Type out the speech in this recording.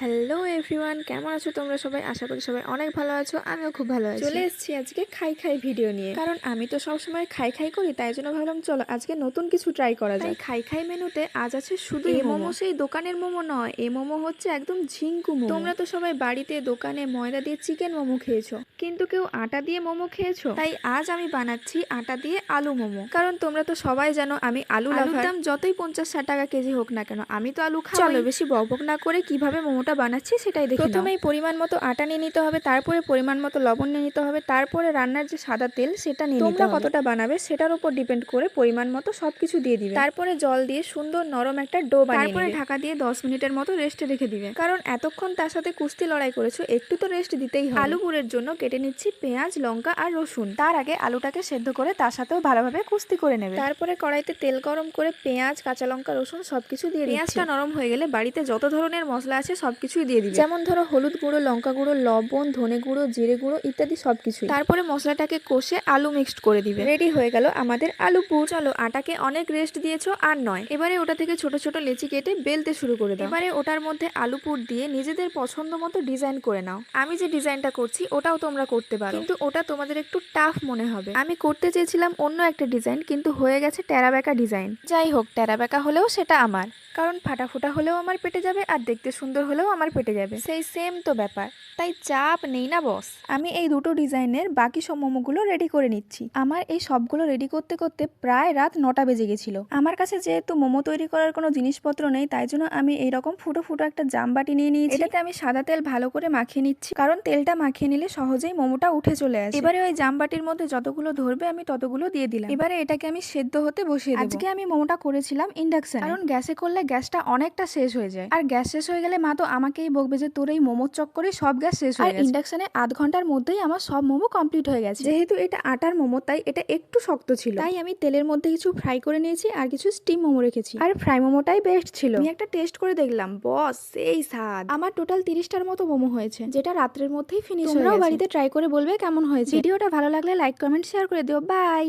Hello everyone কেমন আছো তোমরা সবাই? আশা করি সবাই অনেক ভালো আছো। আমিও খুব ভালো আছি। চলে এসেছি আজকে খাই খাই ভিডিও নিয়ে। কারণ আমি তো সবসময় খাই খাই করি তাই জন্য ভাবলাম চলো আজকে নতুন কিছু ট্রাই করা যায় খাই খাই মেনুতে আজ আছে শুধু এই মোমো। সেই দোকানের মোমো নয় এই মোমো হচ্ছে একদম ঝিঙ্কু মোমো। তোমরা তো সবাই বাড়িতে দোকানে ময়দা দিয়ে চিকেন মোমো খেয়েছো। কিন্তু কেউ আটা দিয়ে মোমো খেয়েছো? তাই আজ আমি বানাচ্ছি আটা দিয়ে আলু মোমো। কারণ তোমরা তো সবাই জানো আমি আলু আলুর দাম যতই পঞ্চাশ ষাট টাকা কেজি হোক না কেন আমি তো আলু খাই চলো বেশি বকবক না করে কীভাবে মোমোটা বানাচ্ছি সেটাই দেখি প্রথমেই পরিমাণ মতো আটা নিয়ে নিতে হবে তারপরে পরিমাণ মতো লবণ নিয়ে নিতে হবে তারপরে রান্নার যে সাদা তেল সেটা নিয়ে তোমরা কতটা বানাবে সেটার উপর ডিপেন্ড করে পরিমাণ মতো সবকিছু দিয়ে দিবে। তারপরে জল দিয়ে সুন্দর নরম একটা ডো বানিয়ে তারপরে ঢাকা দিয়ে দশ মিনিটের মতো রেস্টে রেখে দিবে। কারণ এতক্ষণ তার সাথে কুস্তি লড়াই করেছ একটু তো রেস্ট দিতেই হবে। আলু পুরের জন্য কেটে নিচ্ছি পেঁয়াজ লঙ্কা আর রসুন। তার আগে আলুটাকে সেদ্ধ করে তার সাথেও ভালোভাবে কুস্তি করে নেবে। তারপরে কড়াইতে তেল গরম করে পেঁয়াজ কাঁচা লঙ্কা রসুন সবকিছু দিয়ে পেঁয়াজটা নরম হয়ে গেলে বাড়িতে যত ধরনের মশলা আছে সবকিছুই দিয়ে দিবে। যেমন ধরো হলুদ গুঁড়ো লঙ্কা গুঁড়ো লবণ ধনে গুঁড়ো জিরে গুঁড়ো ইত্যাদি সবকিছু তারপরে মশলাটাকে কষে আলু মিক্সড করে দিবে। রেডি হয়ে গেল আমাদের আলু পুর। চলো আটাকে অনেক রেস্ট দিয়েছ আর নয়। এবারে ওটা থেকে ছোট ছোট লেচি কেটে বেলতে শুরু করে দাও। এবারে ওটার মধ্যে আলু পুর দিয়ে নিজেদের পছন্দ মতো ডিজাইন করে নাও। আমি যে ডিজাইনটা করছি ওটাও তোমরা করতে পারো। কিন্তু ওটা তোমাদের একটু টাফ মনে হবে। আমি করতে চেয়েছিলাম অন্য একটা ডিজাইন কিন্তু হয়ে গেছে টেরাবেকা ডিজাইন যাই হোক টেরাবেকা হলেও সেটা আমার। কারণ ফাটাফুটা হলেও আমার পেটে যাবে আর দেখতে সুন্দর হলেও আমার পেটে যাবে। সেই সেম তো ব্যাপার। তাই চাপ নেই না বস আমি এই দুটো ডিজাইনের বাকি সব মোমোগুলো রেডি করে নিচ্ছি। আমার এই সবগুলো রেডি করতে করতে প্রায় রাত নটা বেজে গেছিল। আমার কাছে যেহেতু মোমো তৈরি করার কোনো জিনিসপত্র নেই, তাই জন্য আমি এইরকম ফুটো ফুটো একটা জামবাটি নিয়ে নিয়েছি। এটাতে আমি সাদা তেল ভালো করে মাখিয়ে নিচ্ছি, কারণ তেলটা মাখিয়ে নিলে সহজেই মোমোটা উঠে চলে আসে। এবারে ওই জামবাটির মধ্যে যতগুলো ধরবে, আমি ততগুলো দিয়ে দিলাম। এবারে এটাকে আমি সেদ্ধ হতে বসিয়ে আজকে আমি মোমোটা করেছিলাম ইন্ডাকশন। কারণ গ্যাসে করলে গ্যাসটা অনেকটা শেষ হয়ে যায়। আর গ্যাস শেষ হয়ে গেলে মা তো আমাকেই বকবে যে তোর এই মোমোর চক্করে সব গ্যাস শেষ হয়ে গেছে। ইন্ডাকশনে আধ ঘণ্টার মধ্যেই আমার সব মোমো কমপ্লিট হয়ে গেছে। যেহেতু এটা আটার মোমো তাই এটা একটু শক্ত ছিল। তাই আমি তেলের মধ্যে কিছু ফ্রাই করে নিয়েছি আর কিছু স্টিম মোমো রেখেছি। আর ফ্রাই মোমোটাই বেস্ট ছিল। আমি একটা টেস্ট করে দেখলাম বস সেই স্বাদ। আমার টোটাল তিরিশটার মতো মোমো হয়েছে যেটা রাত্রের মধ্যেই ফিনিশ হয়ে বাড়িতে ট্রাই করে বলবে কেমন হয়েছে। ভিডিওটা ভালো লাগলে লাইক কমেন্ট শেয়ার করে দিও। বাই